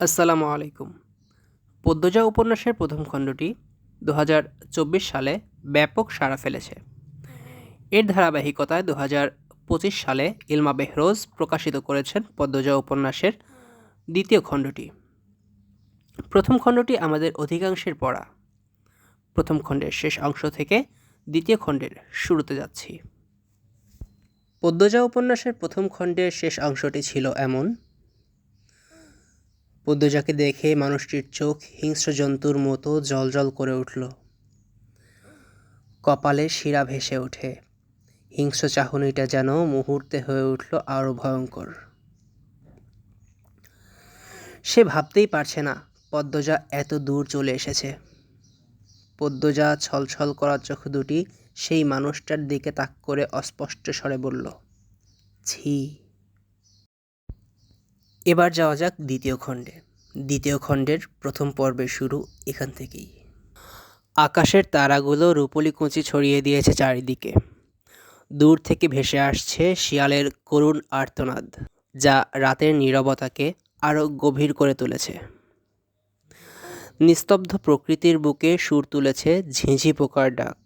আসসালামু আলাইকুম। পদ্মজা উপন্যাসের প্রথম খণ্ডটি দু হাজার চব্বিশ সালে ব্যাপক সাড়া ফেলেছে। এর ধারাবাহিকতায় দু পঁচিশ সালে ইলমা বেহরোজ প্রকাশিত করেছেন পদ্মজা উপন্যাসের দ্বিতীয় খণ্ডটি। প্রথম খণ্ডটি আমাদের অধিকাংশের পড়া। প্রথম খণ্ডের শেষ অংশ থেকে দ্বিতীয় খণ্ডের শুরুতে যাচ্ছি। পদ্মজা উপন্যাসের প্রথম খণ্ডের শেষ অংশটি ছিল এমন পদ্মজাকে দেখে মানুষটির চোখ হিংস্র জন্তুর মতো জলজল করে উঠল। কপালে শিরা ভেসে ওঠে। হিংস্র চাহনিটা যেন মুহূর্তে হয়ে উঠল আরও ভয়ঙ্কর। সে ভাবতেই পারছে না পদ্মজা এত দূর চলে এসেছে। পদ্মজা ছলছল করা চোখ দুটি সেই মানুষটার দিকে তাক করে অস্পষ্ট স্বরে বলল, ছি এবার যাওয়া যাক দ্বিতীয় খণ্ডে। দ্বিতীয় খণ্ডের প্রথম পর্বের শুরু এখান থেকেই। আকাশের তারাগুলো রূপলি কুঁচি ছড়িয়ে দিয়েছে চারিদিকে। দূর থেকে ভেসে আসছে শিয়ালের করুণ আর্তনাদ, যা রাতের নীরবতাকে আরও গভীর করে তুলেছে। নিস্তব্ধ প্রকৃতির বুকে সুর তুলেছে ঝিঁঝি পোকার ডাক।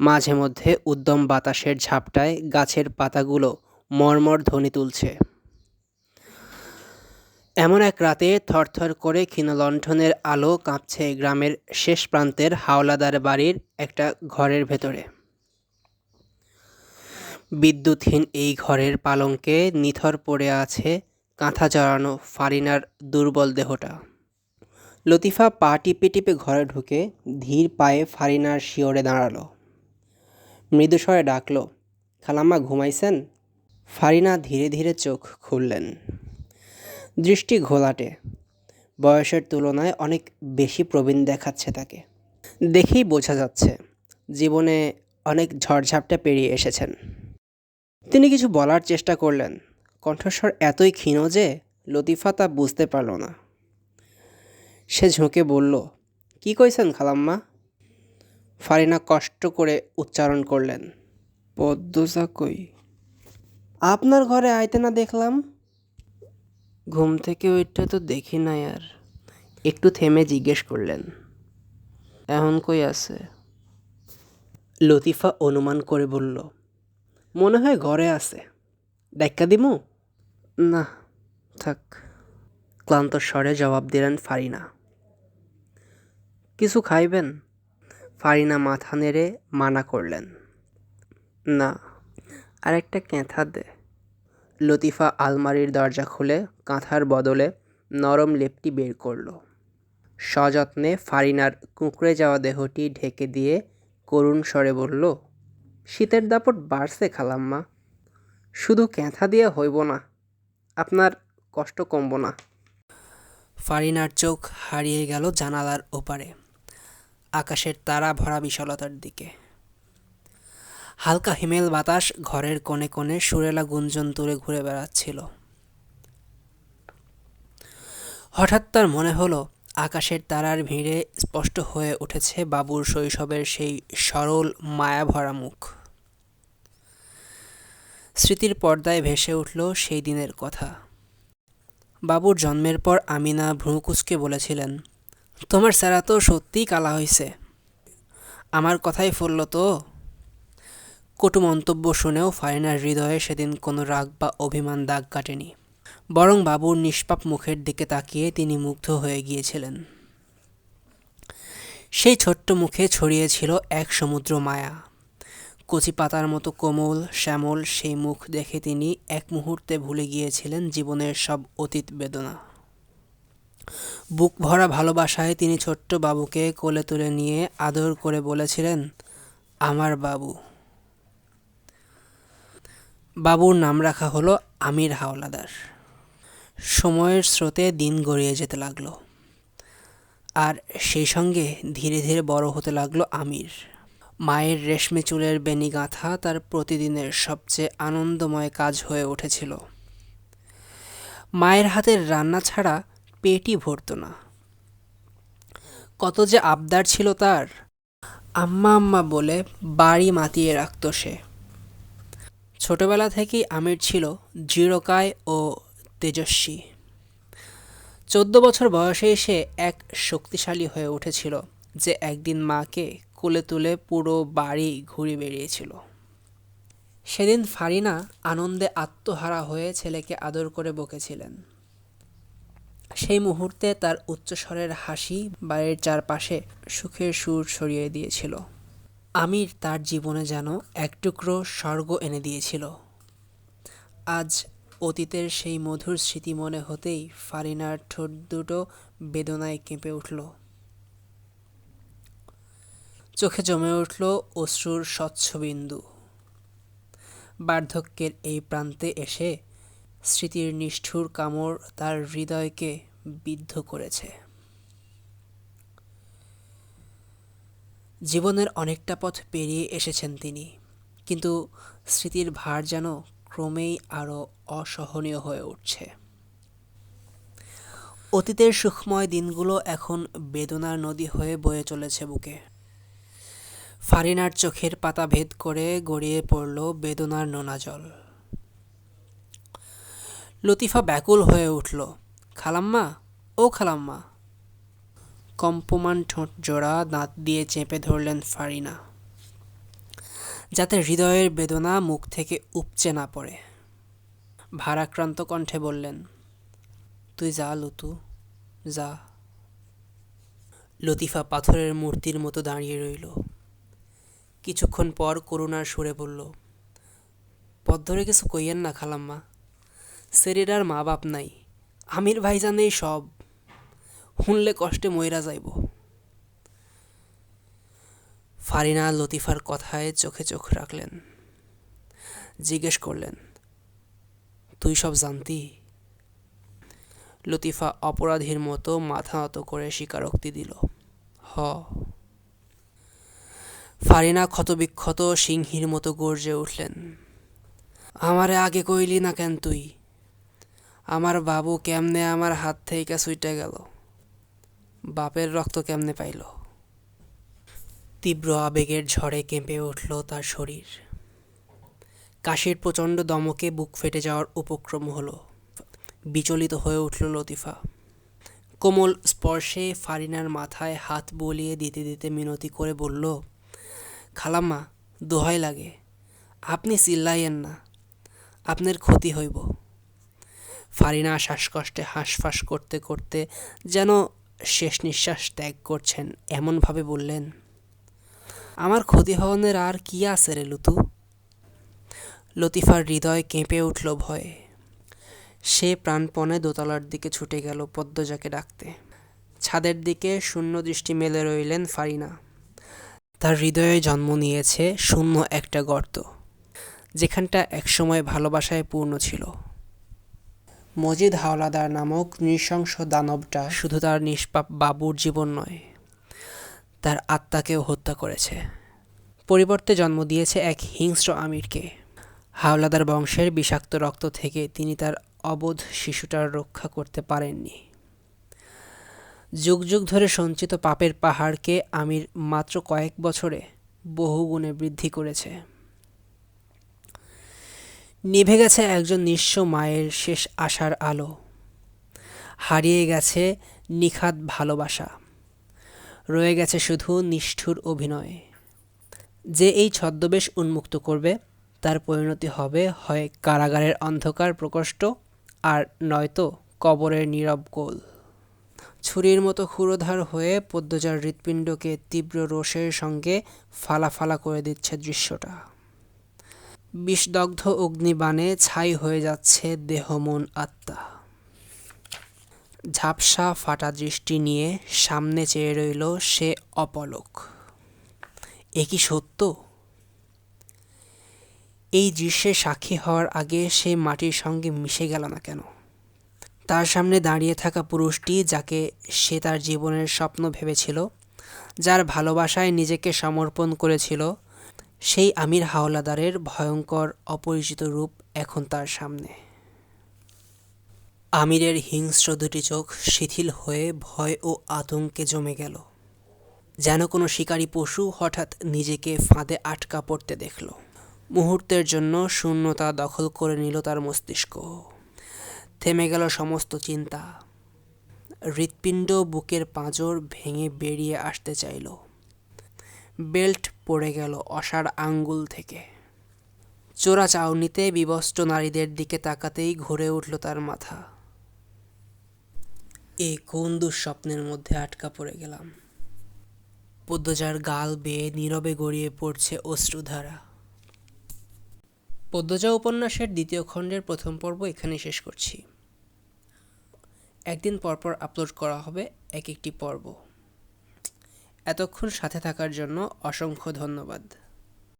মাঝে মধ্যে উদ্যম বাতাসের ঝাপটায় গাছের পাতাগুলো মর্মর ধ্বনি তুলছে। এমন এক রাতে থরথর করে ক্ষীণলণ্ঠনের আলো কাঁপছে গ্রামের শেষ প্রান্তের হাওলাদার বাড়ির একটা ঘরের ভেতরে। বিদ্যুৎহীন এই ঘরের পালঙ্কে নিথর পড়ে আছে কাঁথা জড়ানো ফারিনার দুর্বল দেহটা। লতিফা পা টিপে টিপে ঘরে ঢুকে ধীর পায়ে ফারিনার শিওরে দাঁড়াল। মৃদুস্বরে ডাকলো, খালাম্মা, ঘুমাইছেন? ফারিনা ধীরে ধীরে চোখ খুললেন। দৃষ্টি ঘোলাটে। বয়সের তুলনায় অনেক বেশি প্রবীণ দেখাচ্ছে তাকে। দেখেই বোঝা যাচ্ছে, জীবনে অনেক ঝড়ঝাপটা পেরিয়ে এসেছেন। তিনি কিছু বলার চেষ্টা করলেন, কণ্ঠস্বর এতই ক্ষীণ যে লতিফা তা বুঝতে পারল না। সে ঝুঁকে বলল, কি কইছেন খালাম্মা? ফারিনা কষ্ট করে উচ্চারণ করলেন, পদ্মজা কই? আপনার ঘরে আইতে না দেখলাম? ঘুম থেকে ওইটা তো দেখি না আর। একটু থেমে জিজ্ঞেস করলেন, এখন কই আছে? লতিফা অনুমান করে বলল, মনে হয় ঘরে আছে। ডাক্কা দিমু? না, থাক। ক্লান্ত স্বরে জবাব দিলেন ফারিনা। কিছু খাইবেন? ফারিনা মাথা নেড়ে মানা করলেন, না, আরেকটা ক্যাঁথা দে। লতিফা আলমারির দরজা খুলে কাঁথার বদলে নরম লেপটি বের করল। সযত্নে ফারিনার কুঁকড়ে যাওয়া দেহটি ঢেকে দিয়ে করুণ স্বরে বলল, শীতের দাপট বাড়ছে খালাম্মা। শুধু ক্যাঁথা দিয়ে হইব না, আপনার কষ্ট কমব না। ফারিনার চোখ হারিয়ে গেল জানালার ওপারে, আকাশের তারা ভরা বিশালতার দিকে। হালকা হিমেল বাতাস ঘরের কোণে কোণে সুরেলা গুঞ্জন তুলে ঘুরে বেড়াচ্ছিল। হঠাৎ তার মনে হলো, আকাশের তারার ভিড়ে স্পষ্ট হয়ে উঠেছে বাবুর শৈশবের সেই সরল, মায়াভরা মুখ। স্মৃতির পর্দায় ভেসে উঠল সেই দিনের কথা। বাবুর জন্মের পর আমিনা ভ্রুকুচকে বলেছিলেন, তোমার স্যারা তো সত্যিই কালা হয়েছে আমার কথাই ফুলল তো। কটু মন্তব্য শুনেও ফারিনার হৃদয়ে সেদিন কোনো রাগ বা অভিমান দাগ কাটেনি। বরং বাবুর নিষ্পাপ মুখের দিকে তাকিয়ে তিনি মুগ্ধ হয়ে গিয়েছিলেন। সেই ছোট্ট মুখে ছড়িয়েছিল এক সমুদ্র মায়া। কচি পাতার মতো কোমল, শ্যামল সেই মুখ দেখে তিনি এক মুহূর্তে ভুলে গিয়েছিলেন জীবনের সব অতীত বেদনা। বুক ভরা ভালোবাসায় তিনি ছোট্ট বাবুকে কোলে তুলে নিয়ে আদর করে বলেছিলেন, আমার বাবু। বাবুর নাম রাখা হলো আমির হাওলাদার। সময়ের স্রোতে দিন গড়িয়ে যেতে লাগল। আর সেই সঙ্গে ধীরে ধীরে বড় হতে লাগল আমির। মায়ের রেশমি চুলের বেনি গাঁথা তার প্রতিদিনের সবচেয়ে আনন্দময় কাজ হয়ে উঠেছিল। মায়ের হাতের রান্না ছাড়া পেটই ভরত না। কত যে আবদার ছিল তার, আম্মা আম্মা বলে বাড়ি মাতিয়ে রাখত সে। ছোটবেলা থেকেই আমির ছিল দৃঢ়কায় ও তেজস্বী। চোদ্দ বছর বয়সে সে এক শক্তিশালী হয়ে উঠেছিল, যে একদিন মাকে কোলে তুলে পুরো বাড়ি ঘুরে বেরিয়েছিল সেদিন ফারিনা আনন্দে আত্মহারা হয়ে ছেলেকে আদর করে বকেছিলেন। সেই মুহূর্তে তার উচ্চস্বরের হাসি বাড়ির চারপাশে সুখের সুর ছড়িয়ে দিয়েছিল। আমির তার জীবনে যেন এক টুকরো স্বর্গ এনে দিয়েছিল। আজ অতীতের সেই মধুর স্মৃতি মনে হতেই ফারিনার ঠোঁট দুটো বেদনায় কেঁপে উঠল। চোখে জমে উঠল অশ্রুর স্বচ্ছ বিন্দু। বার্ধক্যের এই প্রান্তে এসে স্মৃতির নিষ্ঠুর কামড় তার হৃদয়কে বিদ্ধ করেছে। জীবনের অনেকটা পথ পেরিয়ে এসেছেন তিনি। কিন্তু স্মৃতির ভার যেন ক্রমেই আরও অসহনীয় হয়ে উঠছে। অতীতের সুখময় দিনগুলো এখন বেদনার নদী হয়ে বয়ে চলেছে বুকে। ফারিনার চোখের পাতা ভেদ করে গড়িয়ে পড়ল বেদনার নোনা জল। লতিফা ব্যাকুল হয়ে উঠল, খালাম্মা, ও খালাম্মা কম্পমান ঠোঁট জোড়া, দাঁত দিয়ে চেপে ধরলেন ফারিনা, যাতে হৃদয়ের বেদনা মুখ থেকে উপচে না পড়ে। ভারাক্রান্ত কণ্ঠে বললেন, তুই যা, লতু, যা। লতিফা পাথরের মূর্তির মতো দাঁড়িয়ে রইল। কিছুক্ষণ পর করুণার সুরে বলল, পথ ধরে কিছু কইয়েন না খালাম্মা সেরের আর মা বাপ নাই, আমির ভাইজানেই সব। শুনলে কষ্টে ময়রা যাইব। ফারিনা লতিফার কথায় চোখে চোখ রাখলেন। জিজ্ঞেস করলেন, তুই সব জানতি? লতিফা অপরাধীর মতো মাথা নত করে স্বীকারোক্তি দিল, হ। ফারিনা ক্ষতবিক্ষত সিংহীর মতো গর্জে উঠলেন, আমারে আগে কইলি না কেন তুই? আমার বাবু কেমনে আমার হাত থেকে সুইটে গেল? বাপের রক্ত কেমনে পাইল? তীব্র আবেগের ঝড়ে কেঁপে উঠল তার শরীর। কাশির প্রচণ্ড দমকে বুক ফেটে যাওয়ার উপক্রম হলো। বিচলিত হয়ে উঠল লতিফা। কোমল স্পর্শে ফারিনার মাথায় হাত বলিয়ে দিতে দিতে মিনতি করে বলল, খালাম্মা, দোহাই লাগে। আপনি চিল্লাইয়েন না। আপনার ক্ষতি হইব। ফারিনা শ্বাসকষ্টে হাঁসফাঁস করতে করতে যেন শেষ নিঃশ্বাস ত্যাগ করছেন এমনভাবে বললেন, আমার ক্ষতি হওয়ানের আর কি আছে রে লুতু? লতিফার হৃদয় কেঁপে উঠল ভয়ে। সে প্রাণপণে দোতলার দিকে ছুটে গেল পদ্মজাকে ডাকতে। ছাদের দিকে শূন্য দৃষ্টি মেলে রইলেন ফারিনা। তার হৃদয়ে জন্ম নিয়েছে শূন্য একটা গর্ত, যেখানটা একসময় ভালোবাসায় পূর্ণ ছিল। মজিদ হাওলাদার নামক নৃশংস দানবটা শুধু তার নিষ্পাপ বাবুর জীবন নয়, তার আত্মাকেও হত্যা করেছে। পরিবর্তে জন্ম দিয়েছে এক হিংস্র আমিরকে। হাওলাদার বংশের বিষাক্ত রক্ত থেকে তিনি তার অবোধ শিশুটার রক্ষা করতে পারেননি। যুগ যুগ ধরে সঞ্চিত পাপের পাহাড়কে আমির মাত্র কয়েক বছরে বহুগুণে বৃদ্ধি করেছে। নিভে গেছে একজন নিঃস্ব মায়ের শেষ আশার আলো। হারিয়ে গেছে নিখাত ভালোবাসা। রয়ে গেছে শুধু নিষ্ঠুর অভিনয়। যে এই ছদ্মবেশ উন্মুক্ত করবে, তার পরিণতি হবে হয় কারাগারের অন্ধকার প্রকোষ্ঠ আর নয়তো কবরের নীরব গোল ছুরির মতো ক্ষুরোধার হয়ে পদ্মজার হৃৎপিণ্ডকে তীব্র রোষের সঙ্গে ফালা ফালা করে দিচ্ছে দৃশ্যটা। বিষদগ্ধ অগ্নিবাণে ছাই হয়ে যাচ্ছে দেহ মন আত্মা। ঝাপসা ফাটা দৃষ্টি নিয়ে সামনে চেয়ে রইল সে অপলক। এ কি সত্য? এই দৃশ্যে সাক্ষী হওয়ার আগে সে মাটির সঙ্গে মিশে গেল না কেন? তার সামনে দাঁড়িয়ে থাকা পুরুষটি যাকে সে তার জীবনের স্বপ্ন ভেবেছিল, যার ভালোবাসায় নিজেকে সমর্পণ করেছিল সেই আমির হাওলাদারের ভয়ঙ্কর, অপরিচিত রূপ এখন তার সামনে। আমিরের হিংস্র দুটি চোখ শিথিল হয়ে ভয় ও আতঙ্কে জমে গেল। যেন কোনো শিকারী পশু হঠাৎ নিজেকে ফাঁদে আটকা পড়তে দেখল। মুহূর্তের জন্য শূন্যতা দখল করে নিল তার মস্তিষ্ক। থেমে গেল সমস্ত চিন্তা। হৃৎপিণ্ড বুকের পাঁজর ভেঙে বেরিয়ে আসতে চাইল। বেল্ট পড়ে গেল অসার আঙ্গুল থেকে। চোরা চাউনিতে বিবস্ত্র নারীদের দিকে তাকাতেই ঘুরে উঠল তার মাথা। এ কোন দুঃস্বপ্নের মধ্যে আটকা পড়ে গেলাম? পদ্মজার গাল বেয়ে নীরবে গড়িয়ে পড়ছে অশ্রুধারা। পদ্মজা উপন্যাসের দ্বিতীয় খণ্ডের প্রথম পর্ব এখানে শেষ করছি। একদিন পরপর আপলোড করা হবে এক একটি পর্ব। এতক্ষণ সাথে থাকার জন্য অসংখ্য ধন্যবাদ।